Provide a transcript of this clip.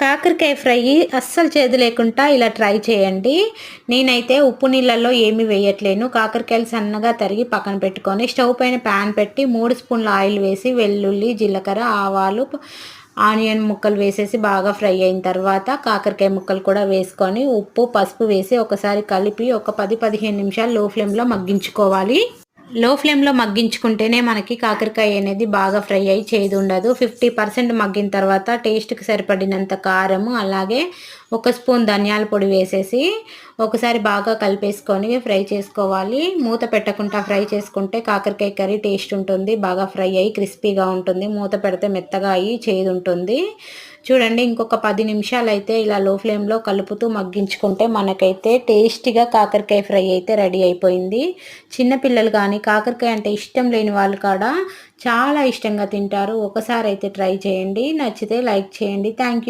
కాకరకాయ ఫ్రై అస్సలు చేదు లేకుండా ఇలా ట్రై చేయండి. నేనైతే ఉప్పు నీళ్ళల్లో ఏమి వేయట్లేను. కాకరకాయలు సన్నగా తరిగి పక్కన పెట్టుకొని స్టవ్ పైన ప్యాన్ పెట్టి మూడు స్పూన్ల ఆయిల్ వేసి వెల్లుల్లి జీలకర్ర ఆవాలు ఆనియన్ ముక్కలు వేసేసి బాగా ఫ్రై అయిన తర్వాత కాకరకాయ ముక్కలు కూడా వేసుకొని ఉప్పు పసుపు వేసి ఒకసారి కలిపి ఒక పది పదిహేను నిమిషాలు లో ఫ్లేమ్లో మగ్గించుకోవాలి. లో ఫ్లేమ్లో మగ్గించుకుంటేనే మనకి కాకరకాయ అనేది బాగా ఫ్రై అయ్యి చేదు ఉండదు. ఫిఫ్టీ పర్సెంట్ మగ్గిన తర్వాత టేస్ట్కి సరిపడినంత కారము అలాగే ఒక స్పూన్ ధనియాల పొడి వేసేసి ఒకసారి బాగా కలిపేసుకొని ఫ్రై చేసుకోవాలి. మూత పెట్టకుండా ఫ్రై చేసుకుంటే కాకరకాయ కర్రీ టేస్ట్ ఉంటుంది బాగా ఫ్రై అయ్యి క్రిస్పీగా ఉంటుంది. మూత పెడితే మెత్తగా అయ్యి చేదు ఉంటుంది. చూడండి ఇంకొక పది నిమిషాలు అయితే ఇలా లో ఫ్లేమ్లో కలుపుతూ మగ్గించుకుంటే మనకైతే టేస్టీగా కాకరకాయ ఫ్రై అయితే రెడీ అయిపోయింది. చిన్నపిల్లలు కానీ కాకరకాయ అంటే ఇష్టం లేని వాళ్ళు కూడా చాలా ఇష్టంగా తింటారు. ఒకసారి అయితే ట్రై చేయండి. నచ్చితే లైక్ చేయండి. థ్యాంక్